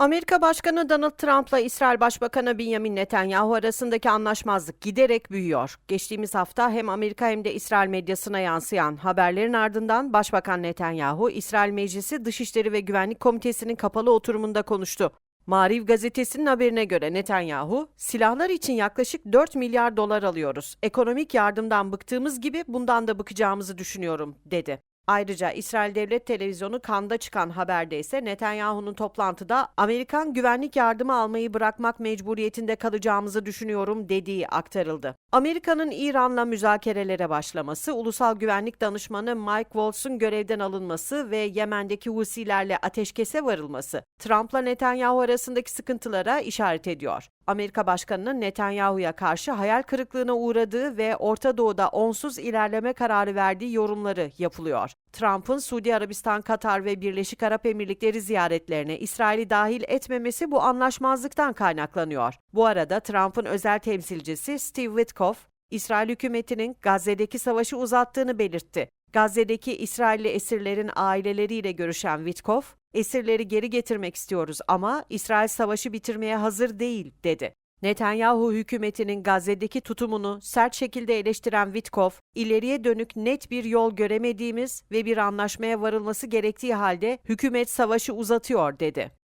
Amerika Başkanı Donald Trump'la İsrail Başbakanı Benjamin Netanyahu arasındaki anlaşmazlık giderek büyüyor. Geçtiğimiz hafta hem Amerika hem de İsrail medyasına yansıyan haberlerin ardından Başbakan Netanyahu, İsrail Meclisi Dışişleri ve Güvenlik Komitesi'nin kapalı oturumunda konuştu. Mariv gazetesinin haberine göre Netanyahu, silahlar için yaklaşık 4 milyar dolar alıyoruz. Ekonomik yardımdan bıktığımız gibi bundan da bıkacağımızı düşünüyorum, dedi. Ayrıca İsrail Devlet Televizyonu kanda çıkan haberde ise Netanyahu'nun toplantıda Amerikan güvenlik yardımı almayı bırakmak mecburiyetinde kalacağımızı düşünüyorum dediği aktarıldı. Amerika'nın İran'la müzakerelere başlaması, Ulusal Güvenlik Danışmanı Mike Waltz'un görevden alınması ve Yemen'deki Husilerle ateşkese varılması, Trump'la Netanyahu arasındaki sıkıntılara işaret ediyor. Amerika Başkanı'nın Netanyahu'ya karşı hayal kırıklığına uğradığı ve Orta Doğu'da onsuz ilerleme kararı verdiği yorumları yapılıyor. Trump'ın Suudi Arabistan, Katar ve Birleşik Arap Emirlikleri ziyaretlerine İsrail'i dahil etmemesi bu anlaşmazlıktan kaynaklanıyor. Bu arada Trump'ın özel temsilcisi Steve Witkoff, İsrail hükümetinin Gazze'deki savaşı uzattığını belirtti. Gazze'deki İsrailli esirlerin aileleriyle görüşen Witkoff, esirleri geri getirmek istiyoruz ama İsrail savaşı bitirmeye hazır değil, dedi. Netanyahu hükümetinin Gazze'deki tutumunu sert şekilde eleştiren Witkoff, ileriye dönük net bir yol göremediğimiz ve bir anlaşmaya varılması gerektiği halde hükümet savaşı uzatıyor dedi.